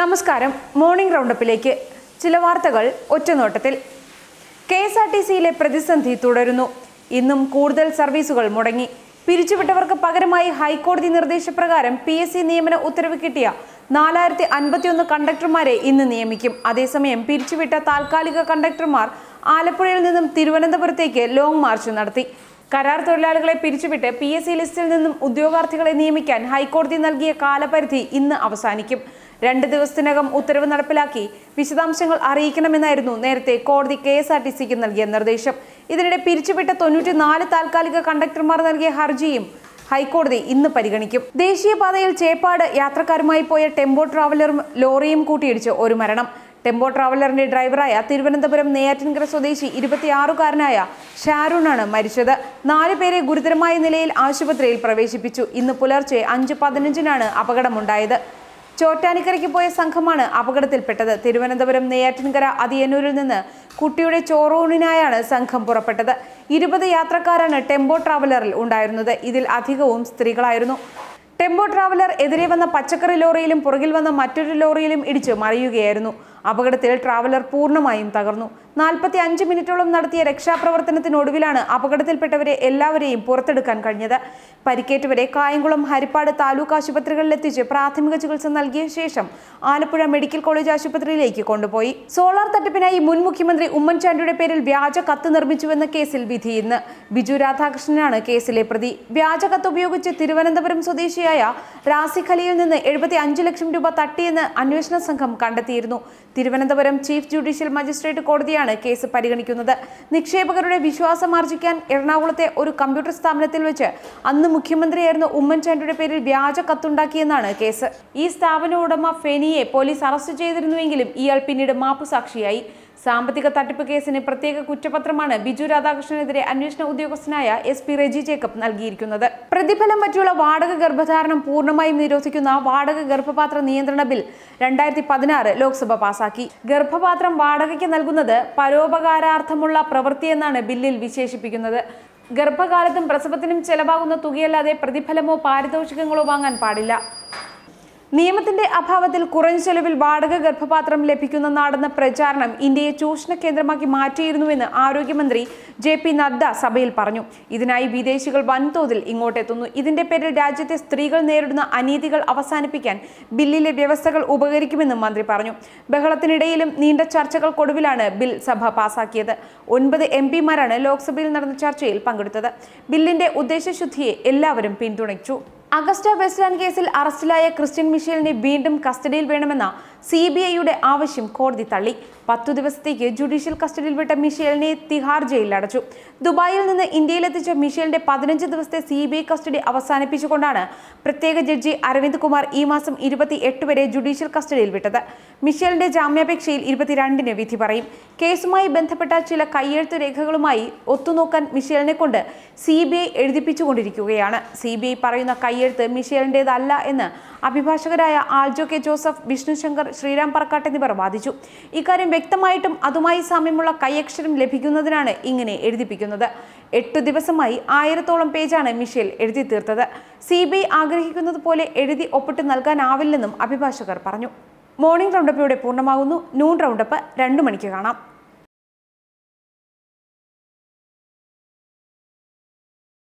നമസ്കാരം. മോർണിംഗ് റൗണ്ടപ്പിലേക്ക് ചില വാർത്തകൾ ഒറ്റനോട്ടത്തിൽ. കെ എസ് ആർ ടി സിയിലെ പ്രതിസന്ധി തുടരുന്നു. ഇന്നും കൂടുതൽ സർവീസുകൾ മുടങ്ങി. പിരിച്ചുവിട്ടവർക്ക് പകരമായി ഹൈക്കോടതി നിർദ്ദേശപ്രകാരം പി എസ് സി നിയമന ഉത്തരവ് കിട്ടിയ നാലായിരത്തി അൻപത്തിയൊന്ന് കണ്ടക്ടർമാരെ ഇന്ന് നിയമിക്കും. അതേസമയം പിരിച്ചുവിട്ട താൽക്കാലിക കണ്ടക്ടർമാർ ആലപ്പുഴയിൽ നിന്നും തിരുവനന്തപുരത്തേക്ക് ലോങ് മാർച്ച് നടത്തി. കരാർ തൊഴിലാളികളെ പിരിച്ചുവിട്ട് പി എസ് സി ലിസ്റ്റിൽ നിന്നും ഉദ്യോഗാർത്ഥികളെ നിയമിക്കാൻ ഹൈക്കോടതി നൽകിയ കാലപരിധി ഇന്ന് അവസാനിക്കും. രണ്ട് ദിവസത്തിനകം ഉത്തരവ് നടപ്പിലാക്കി. വിശദാംശങ്ങൾ അറിയിക്കണമെന്നായിരുന്നു നേരത്തെ കോടതി കെ എസ് ആർ ടി സിക്ക് നൽകിയ നിർദ്ദേശം. ഇതിനിടെ പിരിച്ചുവിട്ട തൊണ്ണൂറ്റി നാല് താൽക്കാലിക കണ്ടക്ടർമാർ നൽകിയ ഹർജിയും ഹൈക്കോടതി ഇന്ന് പരിഗണിക്കും. ദേശീയപാതയിൽ ചേപ്പാട് യാത്രക്കാരുമായി പോയ ടെമ്പോ ട്രാവലറും ലോറിയും കൂട്ടിയിടിച്ച് ഒരു മരണം. ടെമ്പോ ട്രാവലറിന്റെ ഡ്രൈവറായ തിരുവനന്തപുരം നെയ്യാറ്റിൻകര സ്വദേശി ഇരുപത്തിയാറുകാരനായ ഷാരൂണാണ് മരിച്ചത്. നാല് പേരെ ഗുരുതരമായ നിലയിൽ ആശുപത്രിയിൽ പ്രവേശിപ്പിച്ചു. ഇന്ന് പുലർച്ചെ അഞ്ച് പതിനഞ്ചിനാണ് അപകടമുണ്ടായത്. ചോറ്റാനിക്കരയ്ക്ക് പോയ സംഘമാണ് അപകടത്തിൽപ്പെട്ടത്. തിരുവനന്തപുരം നെയ്യാറ്റിൻകര അതിയന്നൂരിൽ നിന്ന് കുട്ടിയുടെ ചോറൂണിനായാണ് സംഘം പുറപ്പെട്ടത്. ഇരുപത് യാത്രക്കാരാണ് ടെമ്പോ ട്രാവലറിൽ ഉണ്ടായിരുന്നത്. ഇതിൽ അധികവും സ്ത്രീകളായിരുന്നു. ടെമ്പോ ട്രാവലർ എതിരെ വന്ന പച്ചക്കറി ലോറിയിലും പുറകിൽ വന്ന മറ്റൊരു ലോറിയിലും ഇടിച്ച് മറിയുകയായിരുന്നു. അപകടത്തിൽ ട്രാവലർ പൂർണമായും തകർന്നു. നാൽപ്പത്തി അഞ്ച് മിനിറ്റോളം നടത്തിയ രക്ഷാപ്രവർത്തനത്തിനൊടുവിലാണ് അപകടത്തിൽപ്പെട്ടവരെ എല്ലാവരെയും പുറത്തെടുക്കാൻ കഴിഞ്ഞത്. പരിക്കേറ്റവരെ കായംകുളം ഹരിപ്പാട് താലൂക്ക് ആശുപത്രികളിലെത്തിച്ച് പ്രാഥമിക ചികിത്സ നൽകിയ ശേഷം ആലപ്പുഴ മെഡിക്കൽ കോളേജ് ആശുപത്രിയിലേക്ക് കൊണ്ടുപോയി. സോളാർ തട്ടിപ്പിനായി മുൻ മുഖ്യമന്ത്രി ഉമ്മൻചാണ്ടിയുടെ പേരിൽ വ്യാജ കത്ത് നിർമ്മിച്ചുവെന്ന കേസിൽ വിധി ഇന്ന്. ബിജു രാധാകൃഷ്ണനാണ് കേസിലെ പ്രതി. വ്യാജ കത്ത് ഉപയോഗിച്ച് തിരുവനന്തപുരം സ്വദേശിയായ റാസിഖ് നിന്ന് എഴുപത്തി ലക്ഷം രൂപ തട്ടിയെന്ന് അന്വേഷണ സംഘം കണ്ടെത്തിയിരുന്നു. തിരുവനന്തപുരം ചീഫ് ജുഡീഷ്യൽ മജിസ്ട്രേറ്റ് കോടതിയാണ് കേസ് പരിഗണിക്കുന്നത്. നിക്ഷേപകരുടെ വിശ്വാസം ആർജിക്കാൻ എറണാകുളത്തെ ഒരു കമ്പ്യൂട്ടർ സ്ഥാപനത്തിൽ വെച്ച് അന്ന് മുഖ്യമന്ത്രിയായിരുന്ന ഉമ്മൻചാണ്ടിയുടെ പേരിൽ വ്യാജ കത്തുണ്ടാക്കിയെന്നാണ് കേസ്. ഈ സ്ഥാപന ഉടമ ഫെനിയെ പോലീസ് അറസ്റ്റ് ചെയ്തിരുന്നുവെങ്കിലും ഇയാൾ പിന്നീട് മാപ്പുസാക്ഷിയായി. സാമ്പത്തിക തട്ടിപ്പ് കേസിന് പ്രത്യേക കുറ്റപത്രമാണ് ബിജു രാധാകൃഷ്ണനെതിരെ അന്വേഷണ ഉദ്യോഗസ്ഥനായ എസ് പി റെജി ജേക്കബ് നൽകിയിരിക്കുന്നത്. പ്രതിഫലം പറ്റിയുള്ള വാടക ഗർഭധാരണം പൂർണമായും നിരോധിക്കുന്ന വാടക ഗർഭപാത്ര നിയന്ത്രണ ബിൽ രണ്ടായിരത്തി പതിനാറ് ലോക്സഭ പാസാക്കി. ഗർഭപാത്രം വാടകയ്ക്ക് നൽകുന്നത് പരോപകാരാർത്ഥമുള്ള പ്രവൃത്തിയെന്നാണ് ബില്ലിൽ വിശേഷിപ്പിക്കുന്നത്. ഗർഭകാലത്തും പ്രസവത്തിനും ചെലവാകുന്ന തുകയല്ലാതെ പ്രതിഫലമോ പാരിതോഷികങ്ങളോ വാങ്ങാൻ പാടില്ല. നിയമത്തിന്റെ അഭാവത്തിൽ കുറഞ്ഞ ചെലവിൽ വാടക ഗർഭപാത്രം ലഭിക്കുന്ന നാടെന്ന പ്രചാരണം ഇന്ത്യയെ ചൂഷണ കേന്ദ്രമാക്കി മാറ്റിയിരുന്നുവെന്ന് ആരോഗ്യമന്ത്രി ജെ പി നദ്ദ സഭയിൽ പറഞ്ഞു. ഇതിനായി വിദേശികൾ വൻതോതിൽ ഇങ്ങോട്ടെത്തുന്നു. ഇതിന്റെ പേരിൽ രാജ്യത്തെ സ്ത്രീകൾ നേരിടുന്ന അനീതികൾ അവസാനിപ്പിക്കാൻ ബില്ലിലെ വ്യവസ്ഥകൾ ഉപകരിക്കുമെന്നും മന്ത്രി പറഞ്ഞു. ബഹളത്തിനിടയിലും നീണ്ട ചർച്ചകൾക്കൊടുവിലാണ് ബിൽ സഭ പാസാക്കിയത്. ഒൻപത് എം പിമാരാണ് ലോക്സഭയിൽ നടന്ന ചർച്ചയിൽ പങ്കെടുത്തത്. ബില്ലിന്റെ ഉദ്ദേശശുദ്ധിയെ എല്ലാവരും പിന്തുണച്ചു. അഗസ്റ്റ വെസ്റ്റ്ലാൻഡ് കേസിൽ അറസ്റ്റിലായ ക്രിസ്ത്യൻ മിഷേലിനെ വീണ്ടും കസ്റ്റഡിയിൽ വേണമെന്ന സി ബി ഐയുടെ ആവശ്യം കോടതി തള്ളി. പത്തു ദിവസത്തേക്ക് ജുഡീഷ്യൽ കസ്റ്റഡിയിൽ വിട്ട മിഷേലിനെ തിഹാർ ജയിലിൽ അടച്ചു. ദുബായിൽ നിന്ന് ഇന്ത്യയിലെത്തിച്ച മിഷേലിന്റെ പതിനഞ്ച് ദിവസത്തെ സി ബി ഐ കസ്റ്റഡി അവസാനിപ്പിച്ചുകൊണ്ടാണ് പ്രത്യേക ജഡ്ജി അരവിന്ദ് കുമാർ ഈ മാസം ഇരുപത്തി എട്ട് വരെ ജുഡീഷ്യൽ കസ്റ്റഡിയിൽ വിട്ടത്. മിഷേലിന്റെ ജാമ്യാപേക്ഷയിൽ ഇരുപത്തിരണ്ടിന് വിധി പറയും. കേസുമായി ബന്ധപ്പെട്ട ചില കയ്യെഴുത്ത് രേഖകളുമായി ഒത്തുനോക്കാൻ മിഷേലിനെ കൊണ്ട് സി ബി ഐ എഴുതിപ്പിച്ചുകൊണ്ടിരിക്കുകയാണ്. സി ബി ഐ പറയുന്ന കയ്യെഴുത്ത് മിഷേലിന്റെതല്ല എന്ന് അഭിഭാഷകരായ ആൽജോ കെ ജോസഫ് വിഷ്ണു ശങ്കർ ശ്രീരാം പറക്കാട്ട് എന്നിവർ വാദിച്ചു. ഇക്കാര്യം വ്യക്തമായിട്ടും അതുമായി സാമ്യമുള്ള കൈയക്ഷരം ലഭിക്കുന്നതിനാണ് ഇങ്ങനെ എഴുതിപ്പിക്കുന്നത്. എട്ടു ദിവസമായി ആയിരത്തോളം പേജാണ് മിഷേൽ എഴുതി തീർത്തത്. സി ബി ഐ ആഗ്രഹിക്കുന്നത് പോലെ എഴുതി ഒപ്പിട്ട് നൽകാനാവില്ലെന്നും അഭിഭാഷകർ പറഞ്ഞു. മോർണിംഗ് റൗണ്ടപ്പ് ഇവിടെ പൂർണമാകുന്നു. Noon roundup. രണ്ടു മണിക്ക് കാണാം.